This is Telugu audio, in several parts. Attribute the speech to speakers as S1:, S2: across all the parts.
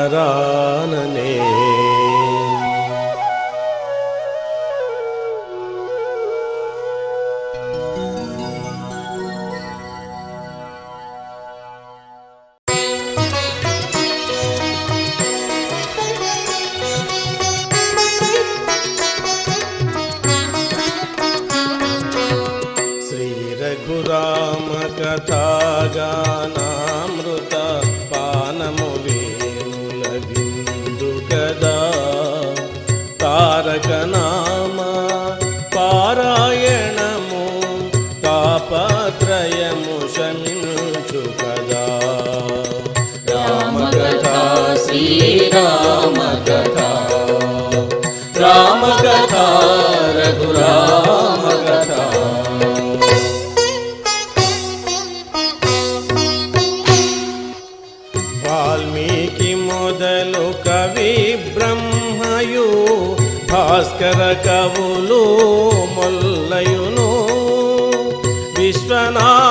S1: రామనామవరాననే శ్రీ భాస్కర కవులు మొల్లయును విశ్వనాథ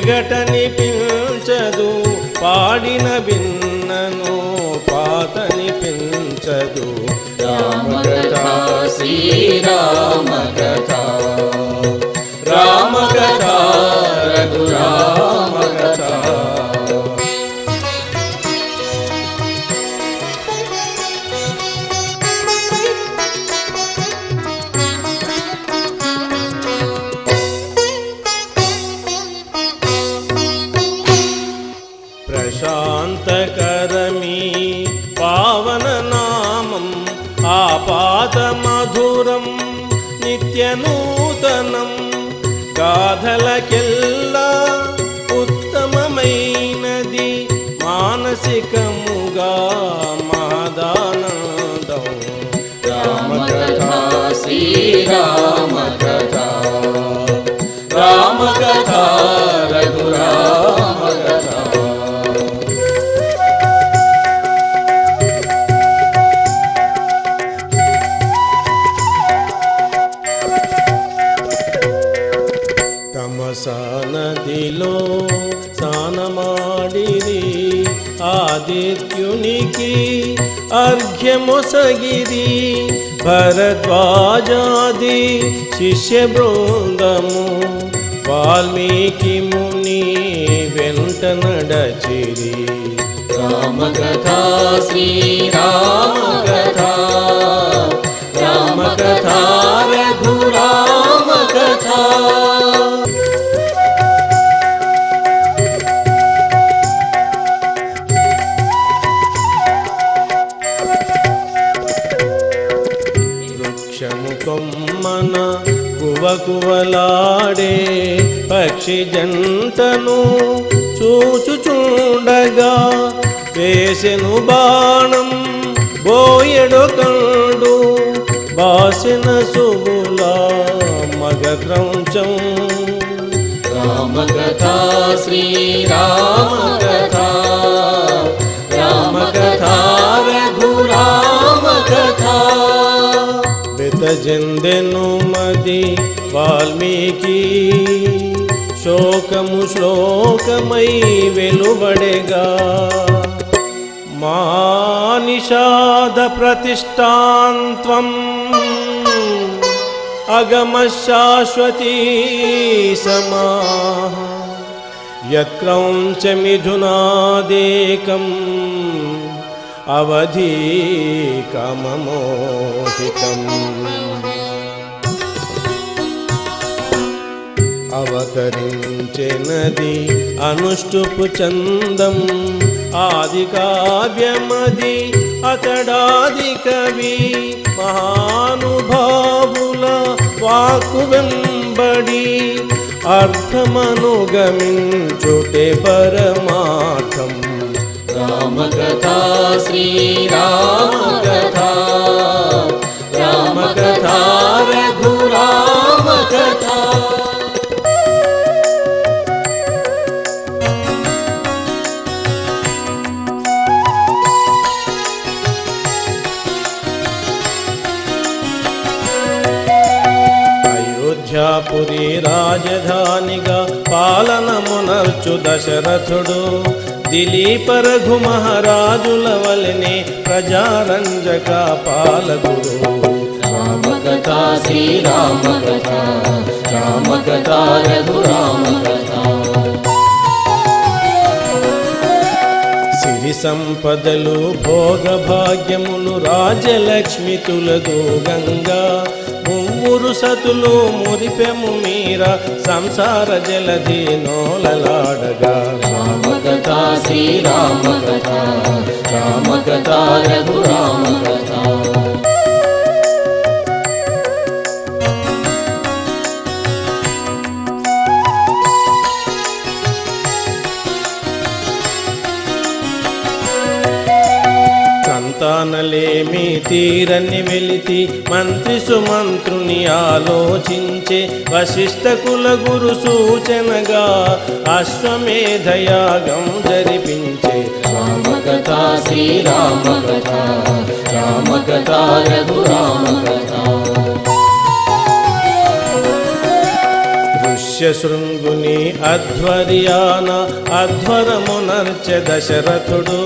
S1: వెగటనిపించదు పాడిన విన్నను పాతనిపించదు
S2: రామ
S1: శ్రీరామకథ.
S2: రామకథ రఘురా శ్రీరామ కథ రామ కథ
S1: నదిలో స్నానమాడిరి ఆదిత్యునికి అర్ఘ్యమొసగిరి భరద్వాజాది శిష్య బృందము వాల్మీకి ముని వెంట నడచిరి
S2: రామ కథ రామకథ
S1: రఘురా కొమ్మన కువకువలాడే పక్షి జంటను చూచుచుండగా వేసెను బాణం బోయడు కండు బాసిన సుగుల మగ క్రౌంచం
S2: రామ కథ రామకథ రఘురామకథ. రామ
S1: మది వాల్మీకి. శోకము శ్లోకమై వెలువడెగా. మా నిషాద ప్రతిష్టాంత్వం అగమ శాశ్వతీ సమా యత్క్రౌంచ మిథునాదేకం అవధీకమమోహితం. అవతరించెనది అనుష్టుపు చందం. ఆది కావ్యమది అతడాది కవి. మహానుభావుల వాకు వెంబడి అర్థమనుగమించుటే పరమార్థం.
S2: రామకథా శ్రీరామకథా రామకథా రఘురామకథా
S1: అయోధ్యాపురి రాజధానిగా పాలనమునర్చు దశరథుడు. దిలీప రఘు మహారాజుల వలనే ప్రజారంజక పాలకుడు.
S2: రామకథా శ్రీరామకథా రామకథా రఘురామకథా.
S1: సిరి సంపదలు భోగ భాగ్యములు రాజలక్ష్మి తులదు గంగా. పురుషతులు మురిపెము మీర సంసార జలధి నోలలాడగా.
S2: రామకథా శ్రీరామకథ రామకథా రఘురామకథా
S1: సంతానలేమి తీరని వెలితి మంత్రి సుమంత్రుని ఆలోచించే వశిష్ఠ కుల గురు సూచనగా అశ్వమేధయాగం జరిపించే.
S2: రామకథా శ్రీరామకథా రామకథా రఘురామకథా
S1: ఋష్యశృంగుని అధ్వర్యాన అధ్వరమునర్చె దశరథుడు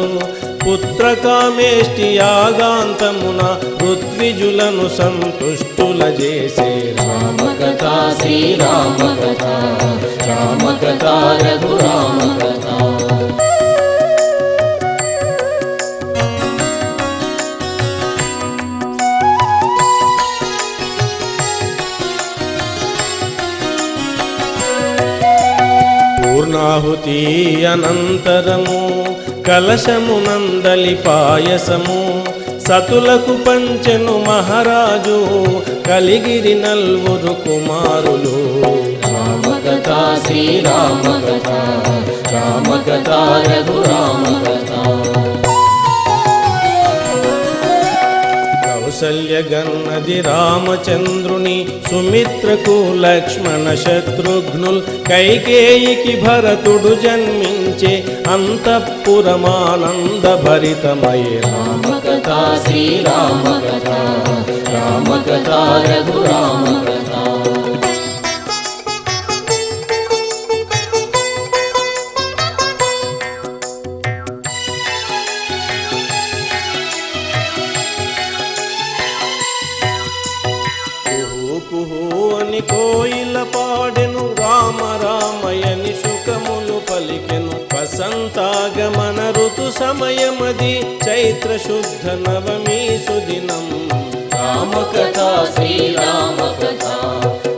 S1: పుత్రకామేష్టి యాగాంతమున ఋత్విజులను సంతుష్టుల చేసే
S2: రామకథా శ్రీరామకథా రామకథా రఘురామకథా
S1: పూర్ణాహుతి అనంతరము కలశమునందలి పాయసము సతులకు పంచెను మహారాజు కలిగిరి నల్వురు కుమారులు.
S2: రామకథా శ్రీరామకథ రామకథా రఘురామకథా
S1: కౌసల్య కౌసల్యగన్నది రామచంద్రుని సుమిత్రకు లక్ష్మణ శత్రుఘ్నుల్ కైకేయికి భరతుడు జన్మించే అంతఃపురమానంద భరితమై
S2: రామకథా శ్రీరామకథా రామకథా. రఘురామకథా
S1: పలికెను. వసంతాగమన ఋతు సమయమది చైత్ర శుద్ధ నవమి సుదినం.
S2: రామకథా శ్రీరామకథా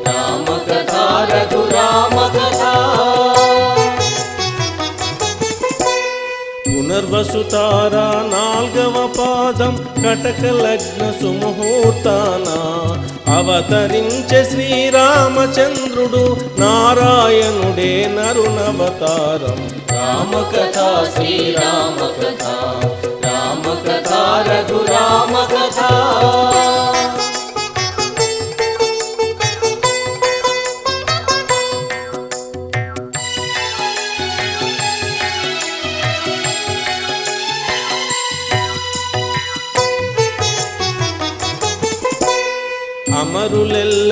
S2: రామకథా రఘురామకథా.
S1: పునర్వసుతారా నాల్గవ పాదం కటక లగ్న సుముహూర్తాన. అవతరించే రామచంద్రుడు నారాయణుడే నరుణవతారం
S2: రామకథ శ్రీరామకథ రామకథ రఘురామకథ.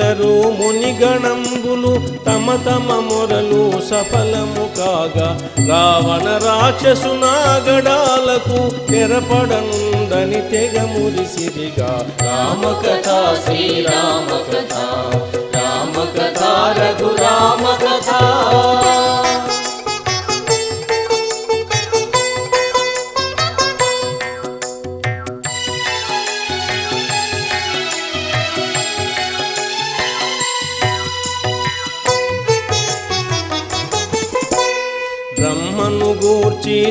S1: అమరులెల్లరూ మునిగణంబులు తమ తమ మొరలు సఫలము కాగా రావణ రాక్షసునాగడాలకు తెరపడనుందని తెగ మురిసిరిగా.
S2: రామకథ శ్రీరామకథ రామకథ రఘురామకథ.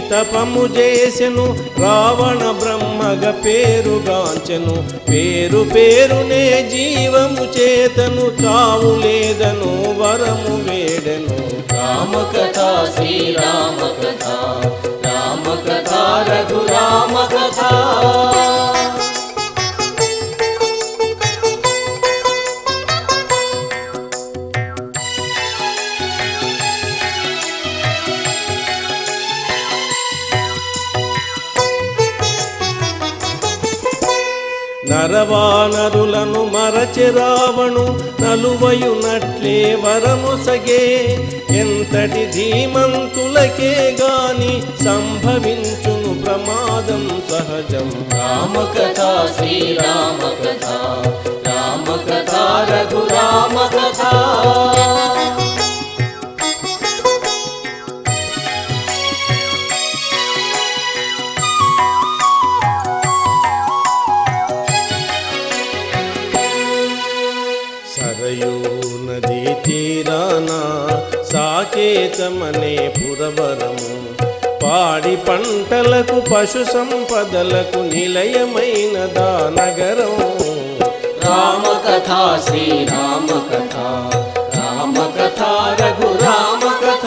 S1: తపము చేసెను రావణ బ్రహ్మగ పేరుగాంచెను పేరు పేరునే జీవము చేతను చావు లేదను వరము వేడెను.
S2: రామకథ శ్రీరామ కథ రామకథ రఘురామ
S1: చెరావణు రావణు నలువయునట్లే వరముసగే ఎంతటి ధీమంతులకే గాని సంభవించును ప్రమాదం సహజం.
S2: రామకథ శ్రీరామ కథ రామకథ రఘురామ
S1: సాకేతమనే పురవరము. పాడి పంటలకు పశు సంపదలకు నిలయమైన దా నగరం
S2: రామకథ శ్రీరామ కథ రామకథ రఘురామ కథ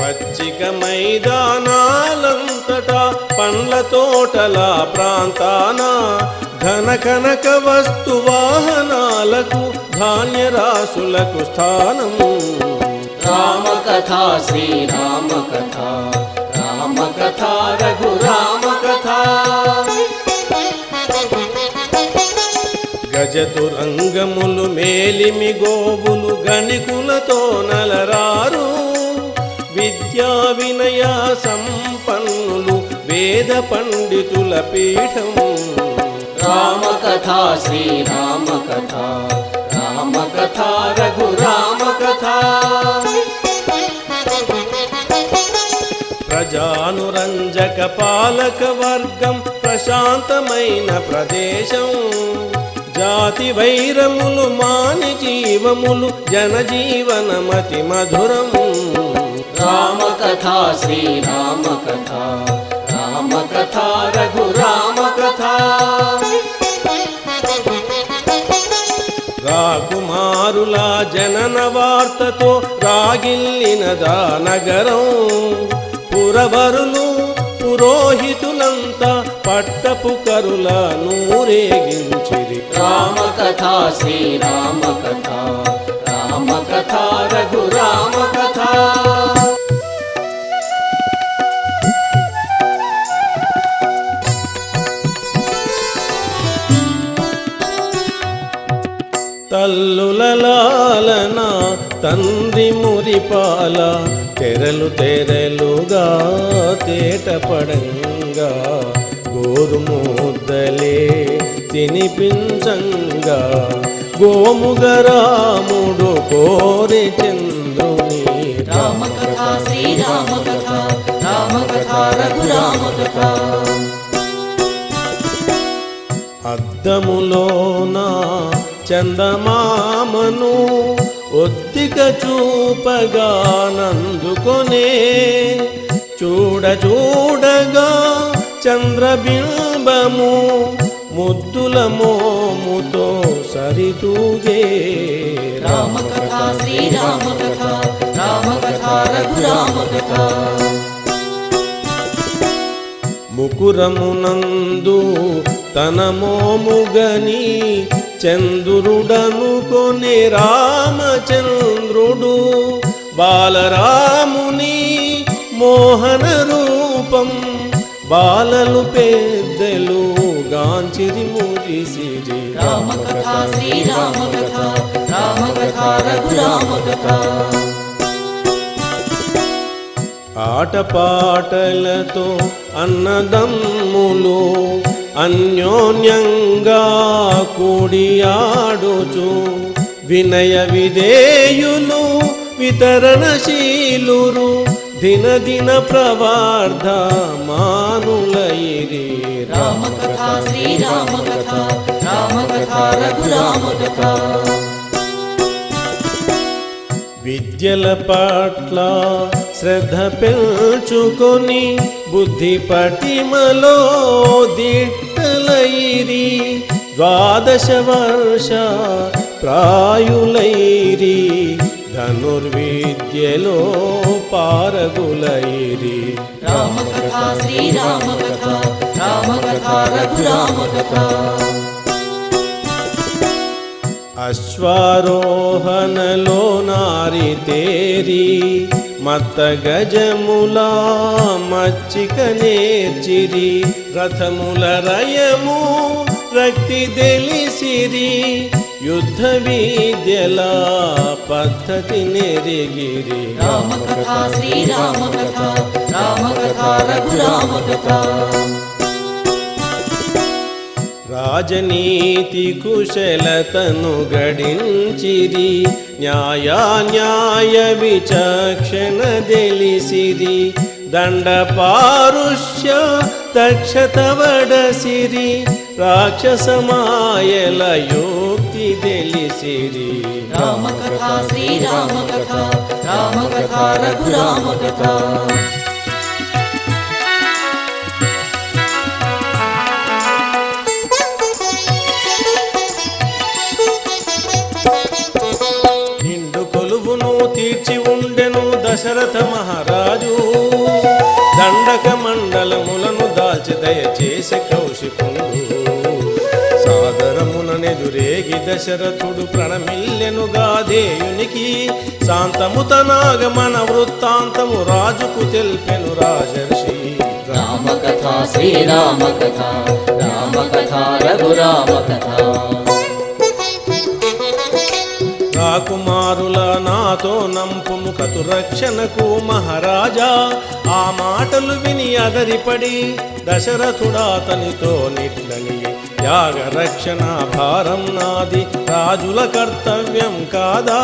S1: పచ్చిక మైదానాలంతటా పండ్ల తోటల ప్రాంతాన ఘన కనక వస్తు వాహనాలకు ధాన్య రాసులకు స్థానం.
S2: రామకథ శ్రీరామ కథ రామకథ రఘురామ కథ
S1: గజతురంగములు మేలిమి గోవులు గణికులతో నలరారు విద్యా వినయ సంపన్నులు వేద పండితుల పీఠం
S2: రామకథ శ్రీరామ కథ రామకథ రఘురామ కథ
S1: ప్రజానురంజక పాలక వర్గం ప్రశాంతమైన ప్రదేశం. జాతి వైరములు మాని జీవములు జనజీవనమతి మధురం.
S2: రామకథ శ్రీరామ కథ రామకథ రఘురామ
S1: రాకుమారుల జనన వార్తతో రాగిల్లినదా నగరం పురవరులు పురోహితులంతా పట్టపు కరుల నూరేగించిరి.
S2: రామకథ శ్రీరామ కథ రామకథ రఘురామ కథ
S1: తల్లుల లాలన తండ్రి మురిపాల తెరలు తెరలుగా తేటపడంగా గోరుముద్దలే తినిపించంగా. గోముగరాముడు కోరి చంద్రుని
S2: రామకథ రామకథ
S1: అద్దములోన చందమామను ఒత్తిక చూపగా నందుకొనే చూడ చూడగా చంద్రబింబము ముద్దుల మోముతో సరితూగే
S2: రామకథ శ్రీరామ కథ రామకథ రఘురామ కథ
S1: ముకురమునందు తన మోముగని చంద్రుడనుకొని రామచంద్రుడు బాలరాముని మోహన రూపం బాలలు పెద్దలు గాంచిరి మురిసిరి
S2: రామకథ శ్రీరామ కథ రామకథ రఘురామ కథ
S1: ఆటపాటలతో అన్నదమ్ములు అన్యోన్యంగా కూడి ఆడుచు వినయ విధేయులు వితరణశీలురు దిన దిన ప్రవార్ధ మానులైరి
S2: రామకథ రామకథ
S1: విద్యల పట్ల శ్రద్ధ పెంచుకొని బుద్ధి పటిమలో దిట్టలైరి ద్వాదశ వర్ష ప్రాయులైరి ధనుర్విద్యలో పారగులైరి.
S2: రామకథ శ్రీరామకథ రామకథ రఘురామకథ.
S1: అశ్వారోహణలో నారి తేరి మత్త గజములా మచ్చిక నేర్చిరి రథముల రయము రక్తి తెలిసిరి యుద్ధ విద్యల పద్ధతి నెరిగిరి.
S2: రామకథ శ్రీరామకథ రామకథ రఘురామకథ.
S1: రాజనీతి కుశలతను గడించిరి న్యాయాన్యాయ విచక్షణ తెలిసిరి దండ పారుష్య దక్షత వడసిరి రాక్షసమాయల యోక్తి తెలిసిరి
S2: రామకథ శ్రీరామకథ రామకథ రఘురామకథ
S1: దశరథ మహారాజు. దండక మండలములను దాచి దయచేసి కౌశికుండు. సాదరముననెదురేగి దశరథుడు ప్రణమిల్లెను దేయునికి శాంతము తనాగమన వృత్తాంతము రాజుకు తెలిపెను రాజర్షి.
S2: రామకథ శ్రీరామకథ రామకథ రఘురామకథ.
S1: రాకుమారుల నాతో నంపుము కతు రక్షణకు మహారాజా. ఆ మాటలు విని అదరిపడి దశరథుడాతనితో నిట్లని. త్యాగ రక్షణ భారం నాది రాజుల కర్తవ్యం కాదా.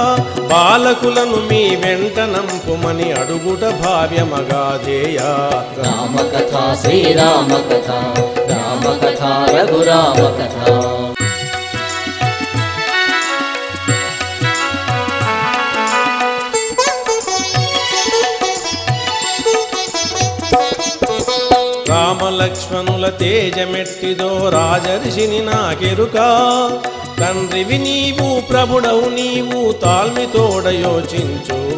S1: బాలకులను మీ వెంట నంపుమని అడుగుట భావ్యమగాదేయా
S2: రామకథ శ్రీరామకథ రామకథ రఘురామకథ.
S1: లక్ష్మణుల తేజమెట్టిదో రాజర్షిని నాకెరుక. తండ్రివి నీవు ప్రభుడవు నీవు తాల్మితోడ యోచించు.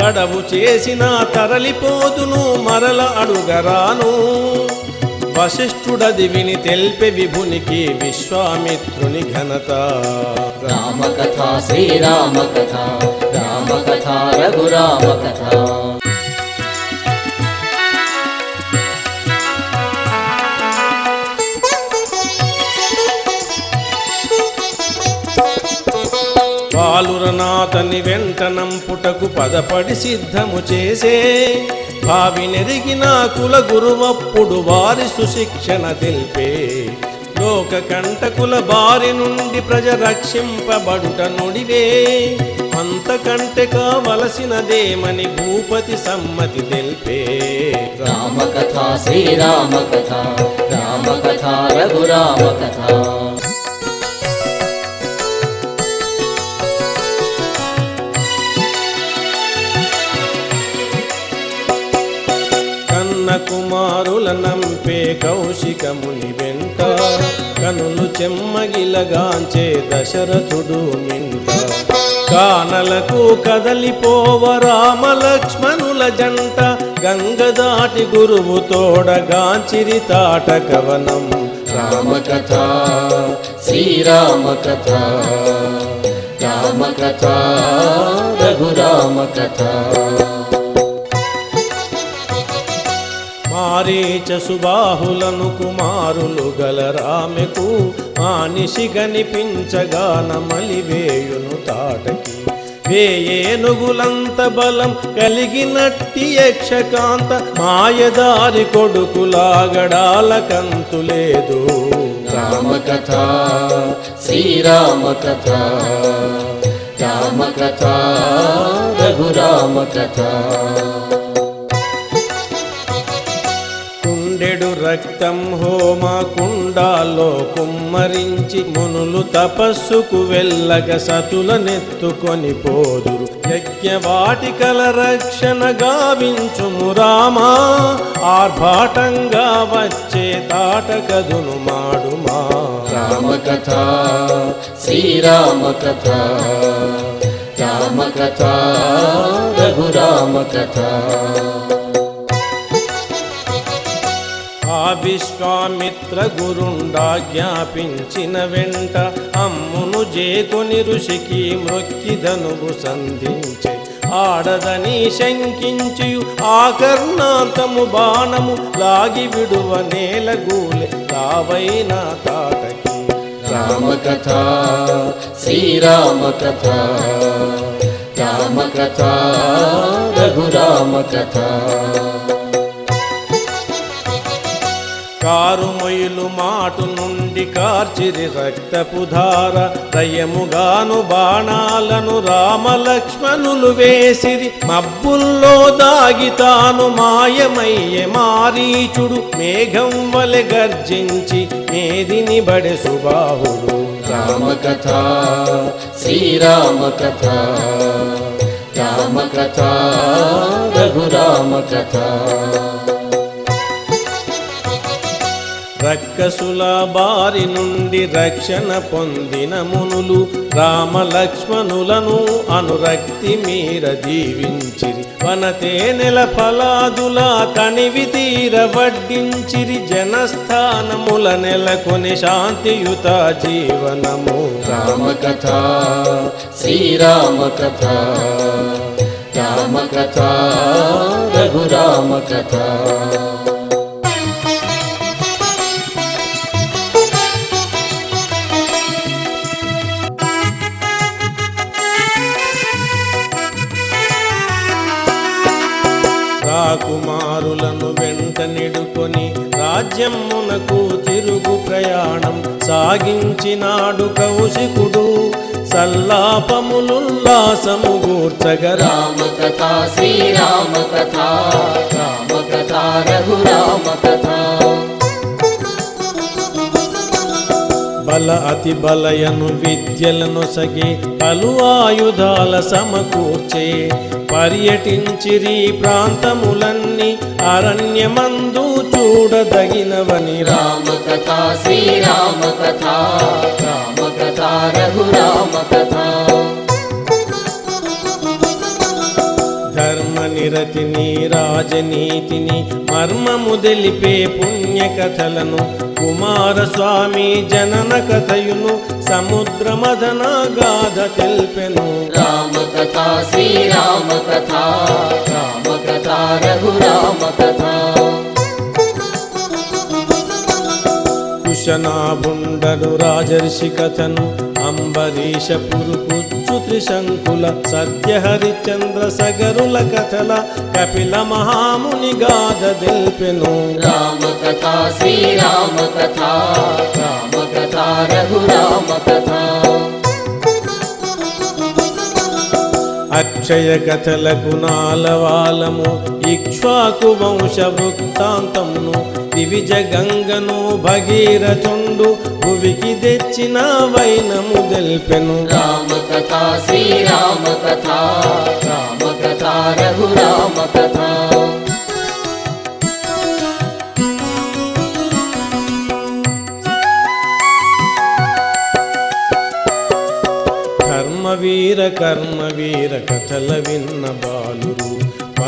S1: తడవు చేసిన తరలిపోదును మరల అడుగరాను. వశిష్ఠుడది విని తెల్పె విభునికి విశ్వామిత్రుని ఘనత.
S2: రామకథ శ్రీరామకథ రామకథ రఘురామకథ.
S1: బాలురనాథని వెంటనంపుటకు పదపడి సిద్ధము చేసే. భావి నెరిగిన కుల గురువప్పుడు వారి సుశిక్షణ తెలిపే. లోక కంటకుల బారి నుండి ప్రజ రక్షింపబడుట నుడివే. అంతకంటే కావలసినదేమని భూపతి సమ్మతి తెలిపే.
S2: రామకథ శ్రీరామకథ రామకథ రఘురామకథ.
S1: కౌశికముని వెంట కనులు చెమ్మగిలగాంచే దశరథుడు మింట. కానలకు కదలిపోవ రామలక్ష్మణుల జంట గంగ దాటి గురువు తోడగాంచిరి తాట కవనం.
S2: రామకథ శ్రీరామకథ రామకథ రఘురామకథ.
S1: మారీచ సుబాహులను కుమారులు గల రామెకు మానిషి కనిపించగా నమలివేయును తాటకి. వేయేనుగులంత బలం కలిగినట్టి యక్షకాంత మాయదారి కొడుకులాగడాల కంతులేదు.
S2: రామకథ శ్రీరామకథ రామకథ రఘురామకథ.
S1: రక్తం హోమ కుండాల్లో కుమ్మరించి మునులు తపస్సుకు వెళ్ళగ సతుల నెత్తుకొని పోదురు. యజ్ఞ యజ్ఞవాటికల రక్షణ గావించుము రామా ఆర్భాటంగా వచ్చే తాటకదును మాడుమా.
S2: రామకథ శ్రీరామకథ రామకథ
S1: రఘురామకథ. విశ్వామిత్ర గురుండా జ్ఞాపించిన వెంట అమ్మును జేకొని ఋషికి మృక్కిదనువు సంధించి. ఆడదని శంకించి ఆకర్ణాంతము బాణము లాగి విడువ నేలగూలె రావైన తాటకి.
S2: రామకథ శ్రీరామకథ రామకథ రఘురామకథ.
S1: కారుమొయిలు మాటు నుండి కార్చిరి రక్తపు ధార దయముగాను బాణాలను రామలక్ష్మణులు వేసిరి. మబ్బుల్లో దాగితాను మాయమయ్యే మారీచుడు మేఘం వలె గర్జించి మేదిని బడె సుబాహుడు.
S2: రామకథ శ్రీరామ కథ రామకథ రఘురామకథ.
S1: రక్కసుల బారి నుండి రక్షణ పొందిన మునులు రామలక్ష్మణులను అనురక్తి మీర దీవించిరి. వనతే నెల ఫలాదుల కనివి తీర వడ్డించిరి. జనస్థానముల నెలకొని శాంతియుత జీవనము.
S2: రామకథ శ్రీరామకథ రామకథ
S1: రఘురామకథ. రాజ్యమునకు తిరుగు ప్రయాణం సాగించినాడు కౌశికుడు. సల్లాపములుల్లాసము గూర్చగరా
S2: రామకథ శ్రీరామ కథ రామకథ రఘురామ కథ
S1: బల అతి బలయను విద్యలను సగి పలు ఆయుధాల సమకూర్చే పర్యటించిరి ప్రాంతములన్నీ అరణ్యమందు చూడదగినవని రా
S2: రామకథ శ్రీరామ కథ రామకథ రఘురామ కథ
S1: ధర్మ నిరతిని రాజనీతిని మర్మము తెలిపే పుణ్య కథలను కుమారస్వామి జనన కథయును సముద్ర మదన గాథ తెల్పెను
S2: రామకథ శ్రీరామ కథ రామకథ రఘురామ కథ
S1: కుశనాభుండను రాజర్షి కథను అంబరీష పురుకుచ్చు త్రిశంకుల సత్య హరిచంద్ర సగరుల కథల కపిల మహాముని గాథ తెల్పెను.
S2: రామకథ శ్రీరామ కథ రామకథ రఘురామ కథ
S1: అక్షయ కథలకు నాలవాలము ఇక్ష్వాకు వంశ వృత్తాంతమును దివిజ గంగను భగీరథుండు భువికి తెచ్చిన వైనము తెల్పెను
S2: రామకథ శ్రీరామ కథ రామకథ రఘురామ కథ
S1: కర్మవీర కర్మవీర కథల విన్న బాలురు.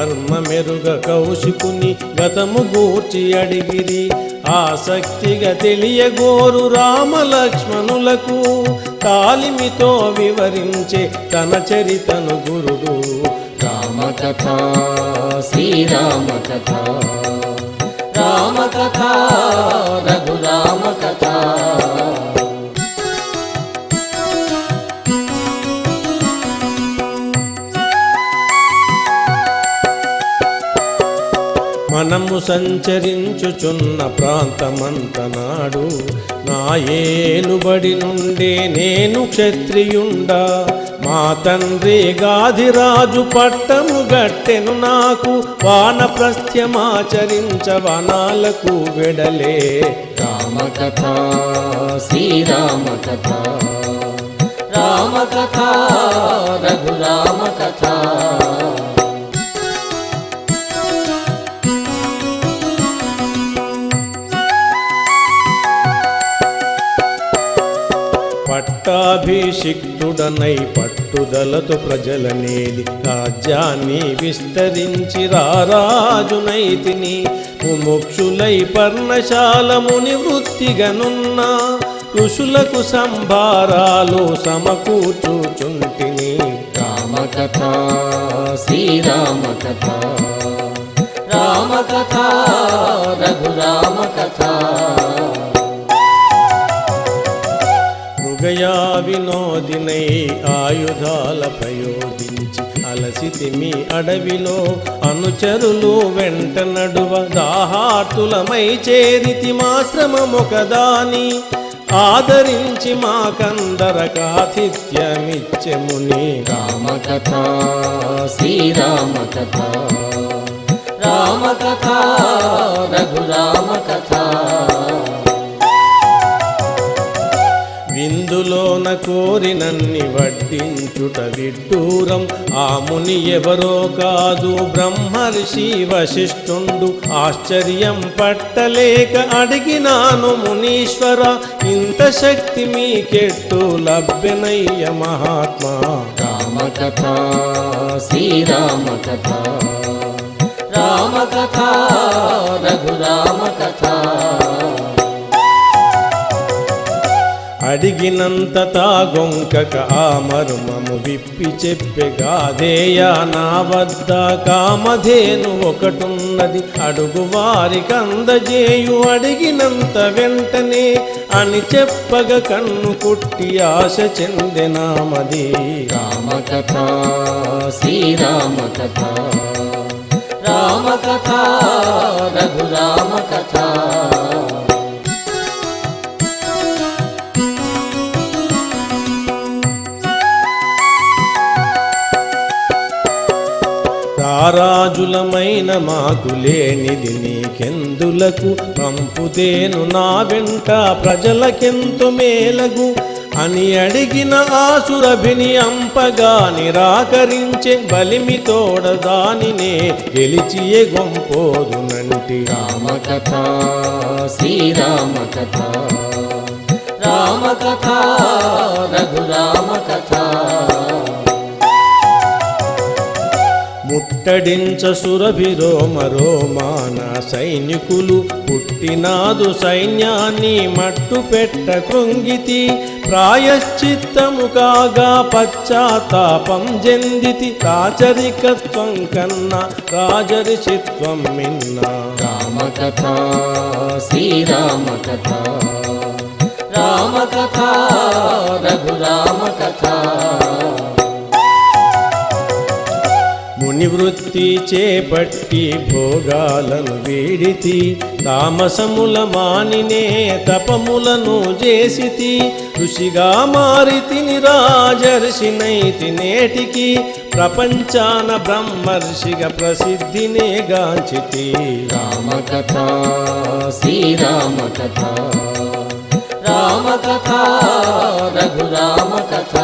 S1: మర్మ మెరుగ కౌశికుని గతము గూర్చి అడిగిరి. ఆసక్తిగా తెలియగోరు రామలక్ష్మణులకు తాలిమితో వివరించే తన చరితను గురుడు.
S2: రామకథ శ్రీరామ కథ రామకథ రఘురామ
S1: మనము సంచరించుచున్న ప్రాంతమంత నాడు నా ఏలుబడి నుండే నేను క్షత్రియుండా. మా తండ్రి గాధిరాజు పట్టము గట్టెను నాకు వానప్రస్థ్యమాచరించ వనాలకు వెడలే.
S2: రామకథ శ్రీరామకథ రామకథ రఘురామకథ.
S1: పట్టాభిషిక్తుడనై పట్టుదలతో ప్రజలనేలి రాజ్యాన్ని విస్తరించి రారాజునైతిని ముముక్షులై పర్ణశాలముని వృత్తిగనున్నా ఋషులకు సంభారాలు సమకూర్చుచుంటిని.
S2: రామకథ శ్రీరామకథ రామకథ రఘురామకథ. రామ
S1: వినోదినై ఆయుధాల ప్రయోగించి అలసితి మీ అడవిలో. అనుచరులు వెంట నడువ దాహార్తులమై చేరితి మాశ్రమమొకదాని ఆదరించి మా
S2: కందర కథ రామకథ శ్రీరామకథ రామకథ రఘురామకథ.
S1: ఇందులోన కోరినన్ని వడ్డించుట విడ్డూరం. ఆ ముని ఎవరో కాదు బ్రహ్మర్షి వశిష్ఠుండు. ఆశ్చర్యం పట్టలేక అడిగినాను మునీశ్వర ఇంత శక్తి మీకెట్టు లభ్యనయ్య మహాత్మా.
S2: రామకథ కథ రామకథ కథ
S1: అడిగినంత తాగొంకక ఆ మర్మము విప్పి చెప్పెగాదేయా నా వద్ద కామధేను ఒకటున్నది. అడుగు వారికి అందజేయు అడిగినంత వెంటనే అని చెప్పగ కన్ను కుట్టి ఆశ చెందినామది
S2: రామ కథ రామకథ కథ రామ
S1: మాకు లేనిది నీకెందులకు? పంపుతేను నా వెంట ప్రజలకెంతో మేలగు. అని అడిగిన ఆసురభిని అంపగా నిరాకరించే బలిమి తోడ దానినే గెలిచి
S2: రామకథ శ్రీరామకథ. రామకథ రఘురామకథ.
S1: ముట్టడించ సురభి రోమాన సైనికులు పుట్టినాదు సైన్యాన్ని మట్టు పెట్ట కృంగితి ప్రాయశ్చిత్తము కాగా పశ్చాత్తాపం జందితి. రాచరికత్వం కన్నా రాజరిషిత్వం మిన్నా.
S2: రామకథ శ్రీరామకథ రామకథ రఘురామకథ.
S1: నివృత్తి చేపట్టి భోగాలను వీడితి తామసముల మానినే తపములను చేసితి ఋషిగా మారితిని రాజర్షినైతి నేటికి ప్రపంచాన బ్రహ్మర్షిగా ప్రసిద్ధినే గాంచితి.
S2: రామకథ శ్రీరామకథ రామకథ రఘురామకథ.